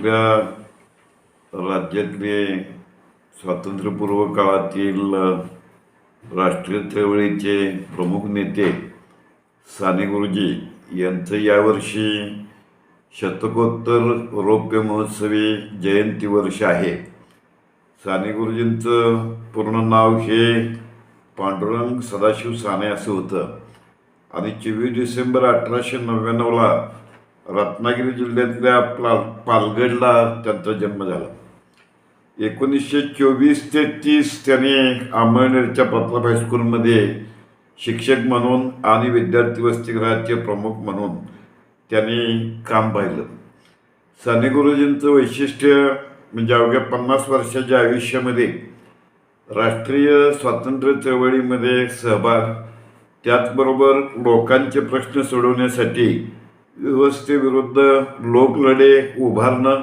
आपल्या राज्यातले स्वातंत्र्यपूर्व काळातील राष्ट्रीय चळवळीचे प्रमुख नेते साने गुरुजी यांचं यावर्षी शतकोत्तर रौप्य महोत्सवी जयंती वर्ष आहे. साने गुरुजींचं पूर्ण नाव हे पांडुरंग सदाशिव साने असं होतं. आणि चोवीस डिसेंबर अठराशे नव्याण्णवला रत्नागिरी जिल्ह्यातल्या पाल पालगडला त्यांचा जन्म झाला. एकोणीसशे चोवीस ते तीस त्याने अंमळनेरच्या प्रताप हायस्कूलमध्ये शिक्षक म्हणून आणि विद्यार्थी वसतिगृहाचे प्रमुख म्हणून त्यांनी काम पाहिलं. साने गुरुजींचं वैशिष्ट्य म्हणजे अवघ्या पन्नास वर्षाच्या आयुष्यामध्ये राष्ट्रीय स्वातंत्र्य चळवळीमध्ये सहभाग त्याचबरोबर लोकांचे प्रश्न सोडवण्यासाठी व्यवस्थेविरुद्ध लोकलढे उभारणं.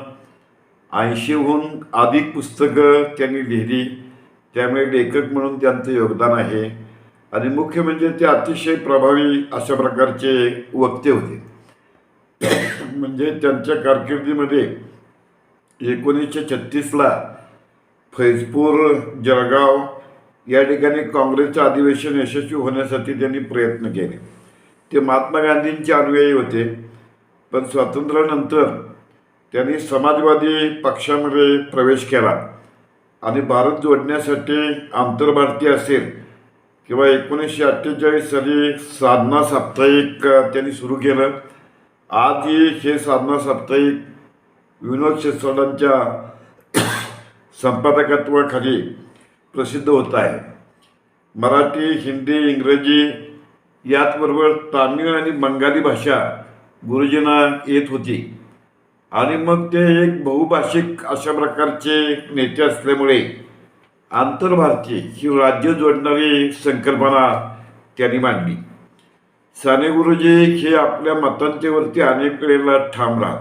ऐंशीहून अधिक पुस्तकं त्यांनी लिहिली. त्यामुळे लेखक म्हणून त्यांचं योगदान आहे. आणि मुख्य म्हणजे ते अतिशय प्रभावी अशा प्रकारचे वक्ते होते. म्हणजे त्यांच्या कारकिर्दीमध्ये एकोणीसशे छत्तीसला फैजपूर जळगाव या ठिकाणी काँग्रेसचं अधिवेशन यशस्वी होण्यासाठी त्यांनी प्रयत्न केले. ते महात्मा गांधींचे अनुयायी होते. पण स्वातंत्र्यानंतर त्यांनी समाजवादी पक्षामध्ये प्रवेश केला. आणि भारत जोडण्यासाठी आंतरभारतीय असेल किंवा एकोणीसशे अठ्ठेचाळीस साली साधना साप्ताहिक त्यांनी सुरू केलं. आजही हे साधना साप्ताहिक विनोद शिरसाटांच्या संपादकत्वाखाली प्रसिद्ध होत आहे. मराठी हिंदी इंग्रजी याचबरोबर तामिळ आणि बंगाली भाषा गुरुजींना येत होती. आणि मग ते एक बहुभाषिक अशा प्रकारचे नेते असल्यामुळे आंतरभारतीय ही राज्य जोडणारी संकल्पना त्यांनी मांडली. साने गुरुजी हे आपल्या मतांतेवरती अनेक वेळेला ठाम राहत.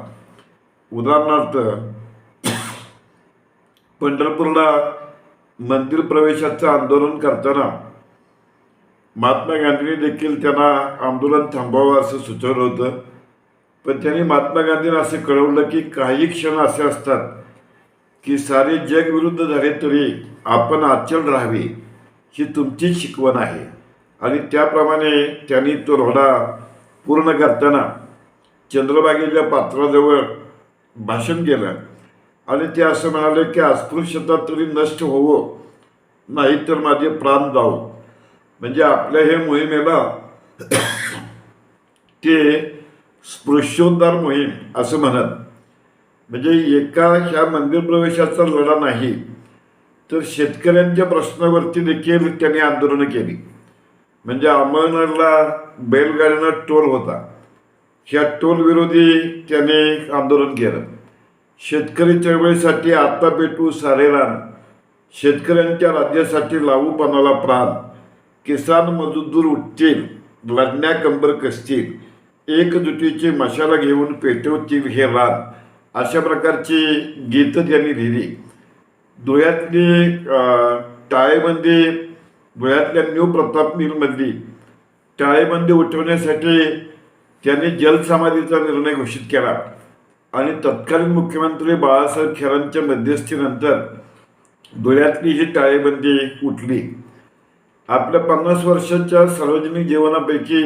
उदाहरणार्थ पंढरपूरला मंदिर प्रवेशाचं आंदोलन करताना महात्मा गांधींनी देखील त्यांना आंदोलन थांबवावं असं सुचवलं होतं. पण त्यांनी महात्मा गांधींना असं कळवलं की काही क्षण असे असतात की सारे जग विरुद्ध झाले तरी आपण अचल राहावे ही तुमची शिकवण आहे. आणि त्याप्रमाणे त्यांनी तो रोडा पूर्ण करताना चंद्रभागेच्या पात्राजवळ भाषण केलं. आणि ते असं म्हणाले की अस्पृश्यता तरी नष्ट होवो नाही तर माझे प्राण जावो. म्हणजे आपल्या हे मोहिमेला ते स्पृश्योद्धार मोहीम असं म्हणत. म्हणजे एका ह्या मंदिर प्रवेशाचा लढा नाही तर शेतकऱ्यांच्या प्रश्नावरती देखील त्यांनी आंदोलनं केली. म्हणजे अमळनेरला बैलगाडीनं टोल होता. ह्या टोलविरोधी त्याने आंदोलन केलं. शेतकरी चळवळीसाठी आत्ता पेटू सारेरान शेतकऱ्यांच्या राज्यासाठी लावूपणाला प्राण. किसान मजदूर उठतील लढण्या कंबर कसतील एकजुटीची मशाला घेऊन पेटवतील हे रान अशा प्रकारची गीतं त्यांनी लिहिली. धुळ्यातली टाळेबंदी धुळ्यातल्या न्यू प्रताप मिलमधली टाळेबंदी उठवण्यासाठी त्यांनी जलसमाधीचा निर्णय घोषित केला. आणि तत्कालीन मुख्यमंत्री बाळासाहेब खेरांच्या मध्यस्थीनंतर धुळ्यातली ही टाळेबंदी उठली. आपल्या पन्नास वर्षाच्या सार्वजनिक जीवनापैकी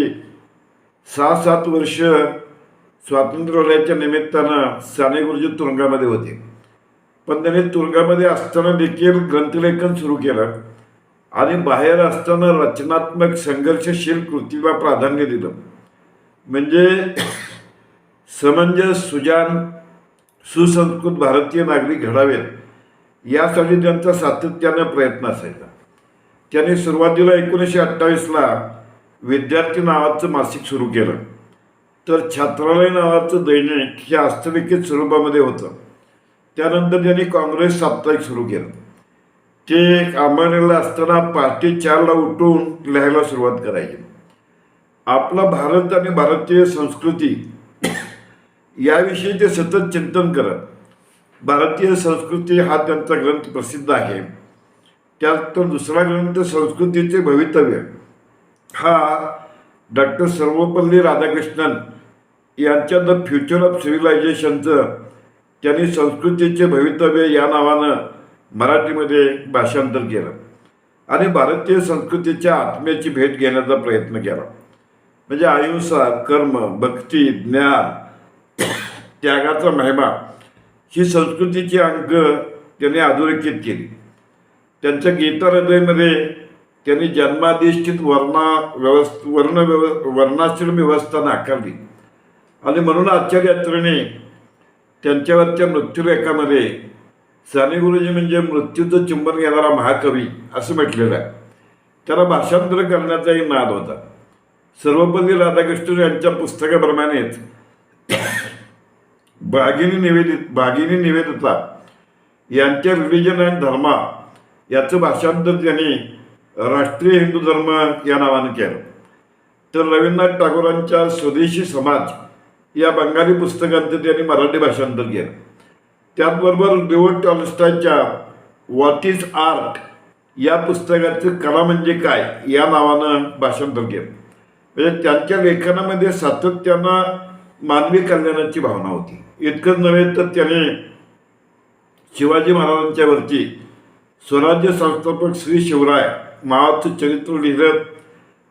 सहा सात वर्ष स्वातंत्र्यलयाच्या निमित्तानं साने गुरुजी तुरुंगामध्ये होते. पण त्यांनी तुरुंगामध्ये असताना देखील ग्रंथलेखन सुरू केलं. आणि बाहेर असताना रचनात्मक संघर्षशील कृतीला प्राधान्य दिलं. म्हणजे समंजस सुजान सुसंस्कृत भारतीय नागरिक घडावेत यासाठी त्यांचा सातत्यानं प्रयत्न असायचा. त्यांनी सुरुवातीला एकोणीसशे अठ्ठावीसला विद्यार्थी नावाचं मासिक सुरू केलं. तर छात्रालय नावाचं दैनिक हे हस्तलिखित स्वरूपामध्ये होतं. त्यानंतर त्यांनी काँग्रेस साप्ताहिक सुरू केलं. ते अंमळनेरला असताना पहाटे चारला उठून लिहायला सुरुवात करायची. आपला भारत आणि भारतीय संस्कृती याविषयी ते सतत चिंतन करत. भारतीय संस्कृती हा त्यांचा ग्रंथ प्रसिद्ध आहे. त्यात तर दुसरा ग्रंथ संस्कृतीचे भवितव्य. हा डॉक्टर सर्वपल्ली राधाकृष्णन यांच्या द फ्युचर ऑफ सिव्हिलायझेशनचं त्यांनी संस्कृतीचे भवितव्य या नावानं मराठीमध्ये भाषांतर केलं. आणि भारतीय संस्कृतीच्या आत्म्याची भेट घेण्याचा प्रयत्न केला. म्हणजे अहिंसा कर्म भक्ती ज्ञान त्यागाचा महिमा ही संस्कृतीची अंग त्यांनी अधोरेखित केली. त्यांच्या गीता हृदयमध्ये त्यांनी जन्माधिष्ठित वर्णा व्यवस्थ वर्ण व्यव वर्णाश्रम व्यवस्था नाकारली. आणि म्हणून आचार्यात्रेने त्यांच्यावरच्या मृत्यूरेखामध्ये साने गुरुजी म्हणजे मृत्यूचं चुंबन घेणारा महाकवी असं म्हटलेलं आहे. त्याला भाषांतर करण्याचाही नाद होता. सर्वपल्ली राधाकृष्ण यांच्या पुस्तकाप्रमाणेच भागिनी निवेदित भागिनी निवेदिता यांच्या रिलिजन अँड धर्मा याचं भाषांतर त्यांनी राष्ट्रीय हिंदू धर्म या नावानं केलं. तर रवींद्रनाथ टागोरांच्या स्वदेशी समाज या बंगाली पुस्तकांचं त्यांनी मराठी भाषांतर केलं. त्याचबरोबर लिओ टॉलस्टायच्या व्हॉट इज आर्ट या पुस्तकाचं कला म्हणजे काय या नावानं भाषांतर केलं. म्हणजे त्यांच्या लेखनामध्ये सातत्यानं मानवी कल्याणाची भावना होती. इतकंच नव्हे तर त्याने शिवाजी महाराजांच्यावरती स्वराज्य संस्थापक श्री शिवराय महाचं चरित्र लिहिलं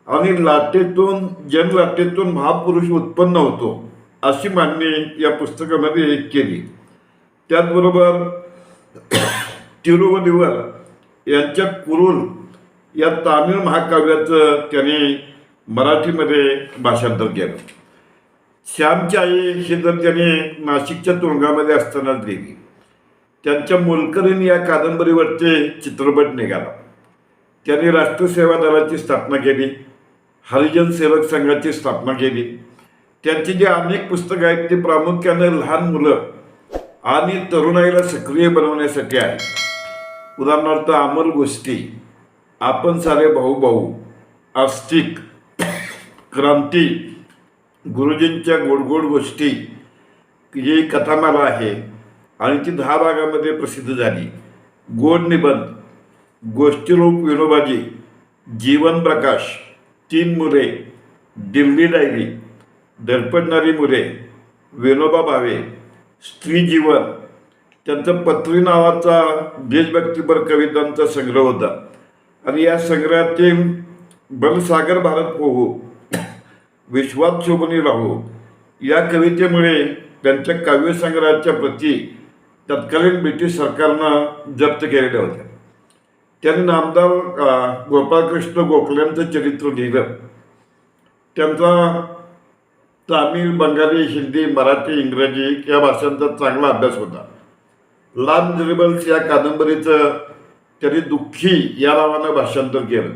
आणि लाटेतून जनलाटेतून महापुरुष उत्पन्न होतो अशी मांडणी या पुस्तकामध्ये केली. त्याचबरोबर तिरुवलीवर यांच्या कुरुल या तामिळ महाकाव्याचं त्याने मराठीमध्ये भाषांतर केलं. श्यामची आई ही जर त्याने नाशिकच्या तुरुंगामध्ये असतानाच लिहिली. त्यांच्या मोलकरीण या कादंबरीवरचे चित्रपट निघाला. त्यांनी राष्ट्रीय सेवा दलाची स्थापना केली हरिजन सेवक संघाची स्थापना केली. त्यांची जी अनेक पुस्तकं आहेत ती प्रामुख्याने लहान मुलं आणि तरुणाईला सक्रिय बनवण्यासाठी आहे उदाहरणार्थ अमर गोष्टी आपण सारे भाऊ भाऊ आस्तिक क्रांती गुरुजींच्या गोड गोड गोष्टी ही कथामाला आहे आणि ती दहा भागामध्ये प्रसिद्ध झाली. गोड निबंध गोष्टीरूप विनोबाजी जीवन प्रकाश तीन मुले दिल्ली डायरी दडपडणारी मुले विनोबा भावे स्त्री जीवन. त्यांचं पत्री नावाचा देशभक्तीपर कवितांचा संग्रह होता. आणि या संग्रहातील बलसागर भारत पोहू विश्वात शोभनी राहू या कवितेमुळे त्यांच्या काव्यसंग्रहाच्या प्रती तत्कालीन ब्रिटिश सरकारनं जप्त केलेल्या होत्या. त्यांनी नामदार गोपाळकृष्ण गोखल्यांचं चरित्र लिहिलं. त्यांचा तामिळ बंगाली हिंदी मराठी इंग्रजी या भाषांचा चांगला अभ्यास होता. लाल मिजरेबल्स या कादंबरीचं त्यांनी दुःखी या नावानं भाषांतर केलं.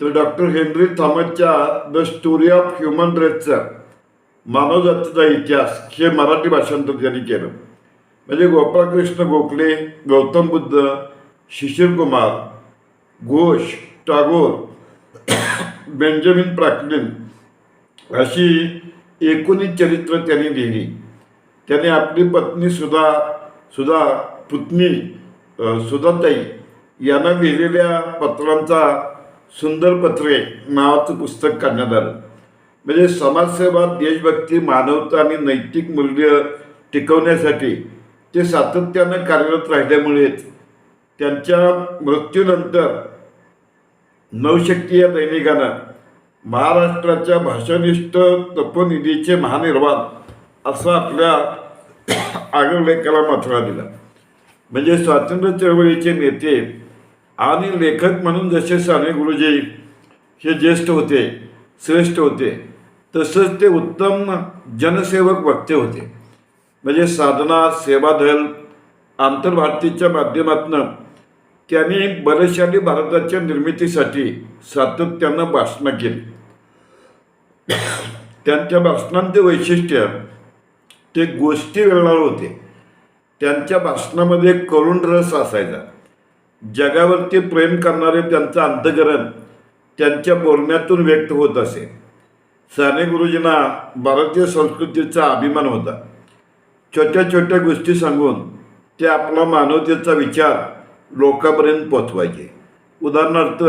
तर डॉक्टर हेनरी थॉमसच्या द स्टोरी ऑफ ह्युमन रेसचा मानवजातीचा इतिहास हे मराठी भाषांतर त्यांनी केलं. म्हणजे गोपाळकृष्ण गोखले गौतम बुद्ध शिशिर कुमार घोष टागोर बेंजामिन फ्रँकलिन अशी एकोणीस चरित्र त्यांनी लिहिली. त्याने आपली पत्नी सुधा सुधा पुतणी सुधाताई यांना लिहिलेल्या पत्रांचा सुंदर पत्रे नावाचं पुस्तक काढण्यात आलं. म्हणजे समाजसेवा देशभक्ती मानवता आणि नैतिक मूल्य टिकवण्यासाठी ते सातत्यानं कार्यरत राहिल्यामुळेच त्यांच्या मृत्यूनंतर नवशक्ती या दैनिकानं महाराष्ट्राच्या भाषानिष्ठ तत्वनिधीचे महानिर्वाण असं आपल्या आगळलेखाला मथळा दिला. म्हणजे स्वातंत्र्य चळवळीचे नेते आणि लेखक म्हणून जसे साने गुरुजी हे ज्येष्ठ होते श्रेष्ठ होते तसंच ते उत्तम जनसेवक वक्ते होते. म्हणजे साधना सेवादल आंतरभारतीच्या माध्यमातून त्यांनी बलशाली भारताच्या निर्मितीसाठी सातत्यानं भाषणं केली. त्यांच्या भाषणांचे वैशिष्ट्य ते गोष्टी वेळणार होते त्यांच्या भाषणामध्ये करुण रस असायचा. जगावरती प्रेम करणारे त्यांचं अंतकरण त्यांच्या बोलण्यातून व्यक्त होत असे. साने गुरुजींना भारतीय संस्कृतीचा अभिमान होता. छोट्या छोट्या गोष्टी सांगून ते आपला मानवतेचा विचार लोकांपर्यंत पोचवायचे उदाहरणार्थ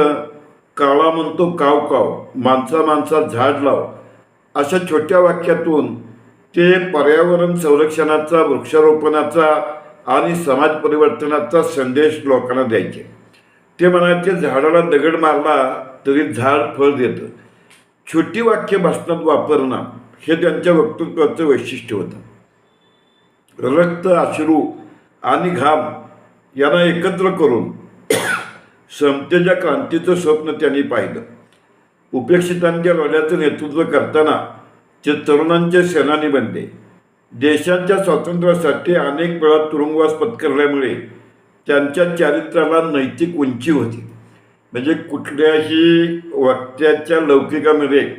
काळा म्हणतो काव काव माणसा माणसा झाड लाव अशा छोट्या वाक्यातून ते पर्यावरण संरक्षणाचा वृक्षारोपणाचा आणि समाज परिवर्तनाचा संदेश लोकांना द्यायचे. ते म्हणायचे झाडाला दगड मारला तरी झाड फळ देतं. छोटी वाक्य भाषणात वापरणं हे त्यांच्या वक्तृत्वाचं वैशिष्ट्य होतं. रक्त अश्रू आणि घाम यांना एकत्र करून समतेच्या क्रांतीचं स्वप्न त्यांनी पाहिलं. उपेक्षितांच्या लढ्याचं नेतृत्व करताना ते तरुणांचे सेनानी बनले. देशाच्या स्वातंत्र्यासाठी अनेक वेळा तुरुंगवास पत्करल्यामुळे त्यांच्या चारित्र्याला नैतिक उंची होती. म्हणजे कुठल्याही वक्त्याच्या लौकिकामध्ये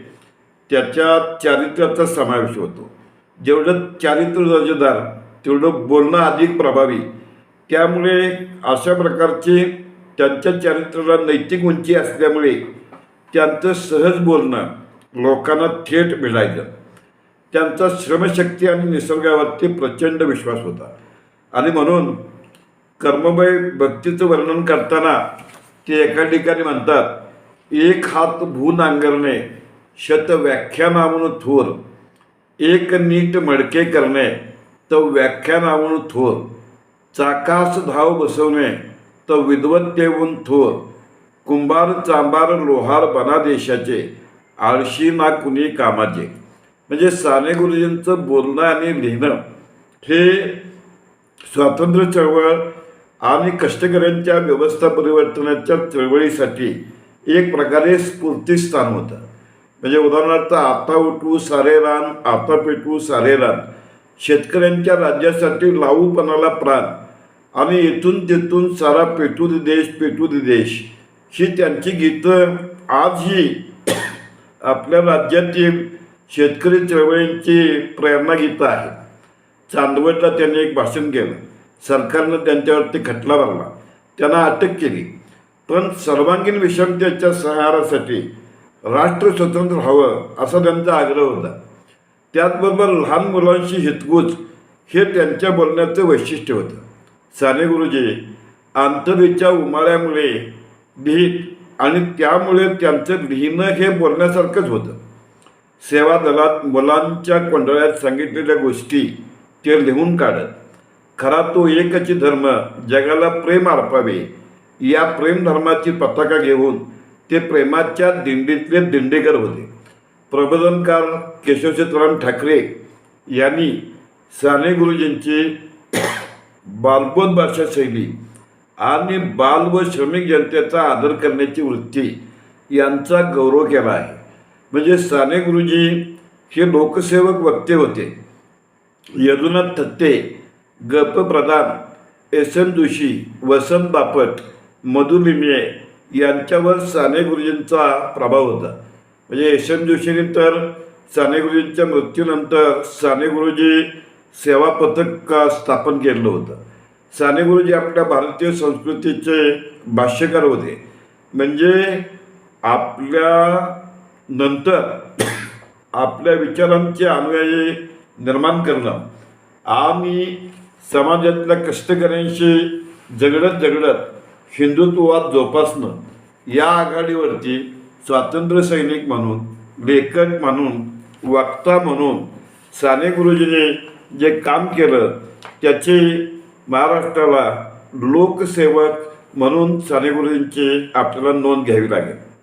त्याच्या चारित्र्याचा समावेश होतो. जेवढं चारित्र्य दर्जेदार तेवढं बोलणं अधिक प्रभावी त्यामुळे अशा प्रकारचे त्यांच्या चरित्राला नैतिक उंची असल्यामुळे त्यांचं सहज बोलणं लोकांना थेट मिळायचं. त्यांचा श्रमशक्ती आणि निसर्गावरती प्रचंड विश्वास होता. आणि म्हणून कर्ममय भक्तीचं वर्णन करताना ते एका ठिकाणी म्हणतात एक हात भू नांगरणे शत व्याख्यानावून थोर. एक नीट मडके करणे तर व्याख्यानावून थोर. चाकास धाव बसवणे तर विद्वत देऊन थोर. कुंभार चांबार लोहार बना देशाचे आळशी ना कुणी कामाचे. म्हणजे साने गुरुजींचं बोलणं आणि लिहिणं हे स्वातंत्र्य चळवळ आणि कष्टकऱ्यांच्या व्यवस्था परिवर्तनाच्या चळवळीसाठी एक प्रकारे स्फूर्तीस्थान होतं. म्हणजे उदाहरणार्थ आता उठवू सारे रान आता पेटवू सारे रान. शेतकऱ्यांच्या राज्यासाठी लावूपणाला प्राण. आणि इथून तिथून सारा पेटू दे देश पेटू दे देश. ही त्यांची गीतं आजही आपल्या राज्यातील शेतकरी चळवळींची प्रेरणा गीतं आहेत. चांदवडला त्यांनी एक भाषण केलं. सरकारनं त्यांच्यावरती खटला भरला. त्यांना अटक केली. पण सर्वांगीण विषमतेच्या संहारासाठी राष्ट्र स्वतंत्र हवं असा त्यांचा आग्रह होता. त्याचबरोबर लहान मुलांशी हितगुज हे त्यांच्या बोलण्याचं वैशिष्ट्य होतं. साने गुरुजी. आंतरीच्या उमाळ्यामुळे भीत आणि त्यामुळे त्यांचं लिहिणं हे बोलण्यासारखंच होतं. सेवा दलात मुलांच्या कोंडळ्यात सांगितलेल्या गोष्टी ते लिहून काढत खरा तो एकच धर्म जगाला प्रेम अर्पावे. या प्रेम धर्माची पताका घेऊन ते प्रेमाच्या दिंडीतले दिंडेकर होते. प्रबोधनकार केशव ठाकरे यांनी साने गुरुजींची बालबोध भाषा शैली आणि बाल व श्रमिक जनतेचा आदर करण्याची वृत्ती यांचा गौरव केला आहे. म्हणजे साने गुरुजी हे लोकसेवक वक्ते होते. यदुनाथ थत्ते गप प्रधान एस एम जोशी वसंत बापट मधु लिमये यांच्यावर साने गुरुजींचा प्रभाव होता. म्हणजे एस एम जोशीने तर साने गुरुजींच्या मृत्यूनंतर साने गुरुजी सेवा पथक स्थापन केलं होतं? साने गुरुजी आपल्या भारतीय संस्कृतीचे भाष्यकार होते. म्हणजे आपल्या नंतर आपल्या विचारांचे अनुयायी निर्माण करणं आणि समाजातल्या कष्टकऱ्यांशी झगडत झगडत हिंदुत्ववाद जोपासणं या आघाडीवरती स्वातंत्र्य सैनिक म्हणून लेखक म्हणून वक्ता म्हणून साने गुरुजीने जे काम केलं त्याची महाराष्ट्राला लोकसेवक म्हणून साने गुरुजींची आपल्याला नोंद घ्यावी लागेल.